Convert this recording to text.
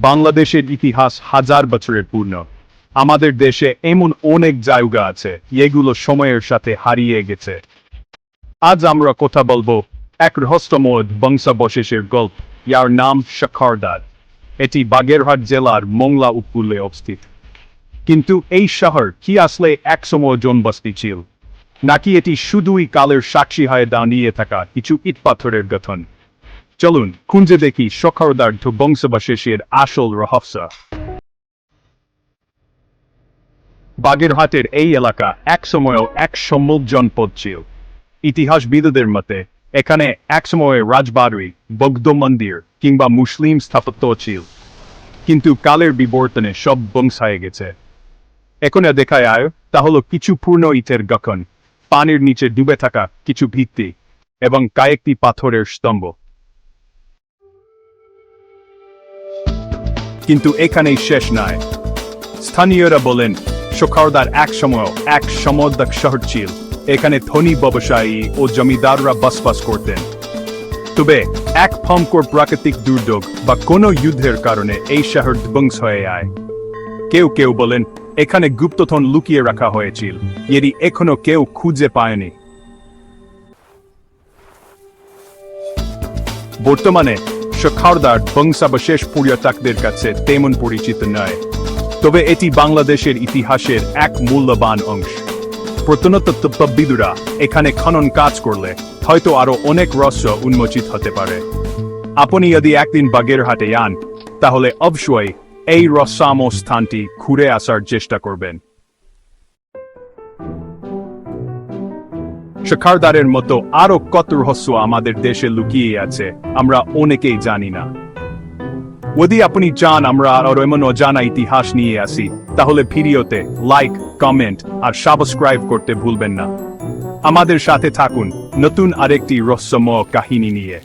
বাংলাদেশের ইতিহাস হাজার বছরের পূর্ণ। আমাদের দেশে এমন অনেক জায়গা আছে, যেগুলো সময়ের সাথে হারিয়ে গেছে। আজ আমরা কথা বলব এক রহস্যময় বংশাবশেষের গল্প, যার নাম শখরদার এটি বাগেরহাট জেলার মোংলা উপকূলে অবস্থিত। কিন্তু এই শহর কি আসলে একসময় জনবস্তি ছিল? নাকি এটি শুধুই কালের সাক্ষী হয়ে দাঁড়িয়ে থাকা কিছু ইট পাথরের গঠন? চলুন খুঁজে দেখি শখরদার বংশাবশেষের আসল রহস্য। বাগেরহাটের এই এলাকা একসময়ও এক সম্মুখ জনপদ ছিল। ইতিহাসবিদদের মতে, এখানে একসময় রাজবাড়ি, বৌদ্ধ মন্দির কিংবা মুসলিম স্থাপত্য ছিল। কিন্তু কালের বিবর্তনে সব বংশায় গেছে। এখন যা দেখা যায় তা হলো কিছু পূর্ণ ইটের গঠন, পানির নিচে ডুবে থাকা কিছু ভিত্তি এবং কয়েকটি পাথরের স্তম্ভ। কিন্তু এখানেই শেষ নয় স্থানীয়রা বলেন শোখারদার এক সময়, এক সমর্দক শহর ছিল। এখানে ধনী ব্যবসায়ী ও জমিদাররা বসবাস করতেন। তবে এক ভয়ঙ্কর প্রাকৃতিক দুর্যোগ বা কোনো যুদ্ধের কারণে এই শহর ধ্বংস হয়ে আয় কেউ কেউ বলেন এখানে গুপ্তধন লুকিয়ে রাখা হয়েছিল। এটি এখনও কেউ খুঁজে পায়নি। বর্তমানে শখারদার বংশাবশেষ পর্যটকদের কাছে তেমন পরিচিত নয়। তবে এটি বাংলাদেশের ইতিহাসের এক মূল্যবান অংশ। প্রত্নতত্ত্ববিদুরা এখানে খনন কাজ করলে হয়তো আরও অনেক রহস্য উন্মোচিত হতে পারে। আপনি যদি একদিন বাগেরহাটে যান, তাহলে অবশ্যই এই রসাম স্থানটি ঘুরে আসার চেষ্টা করবেন। শাখারদারের মতো আরও কত রহস্য আমাদের দেশে লুকিয়ে আছে, আমরা অনেকেই জানি না। যদি আপনি চান আমরা আরও এমন অজানা ইতিহাস নিয়ে আসি, তাহলে ভিডিওতে লাইক, কমেন্ট আর সাবস্ক্রাইব করতে ভুলবেন না। আমাদের সাথে থাকুন নতুন আরেকটি রহস্যময় কাহিনী নিয়ে।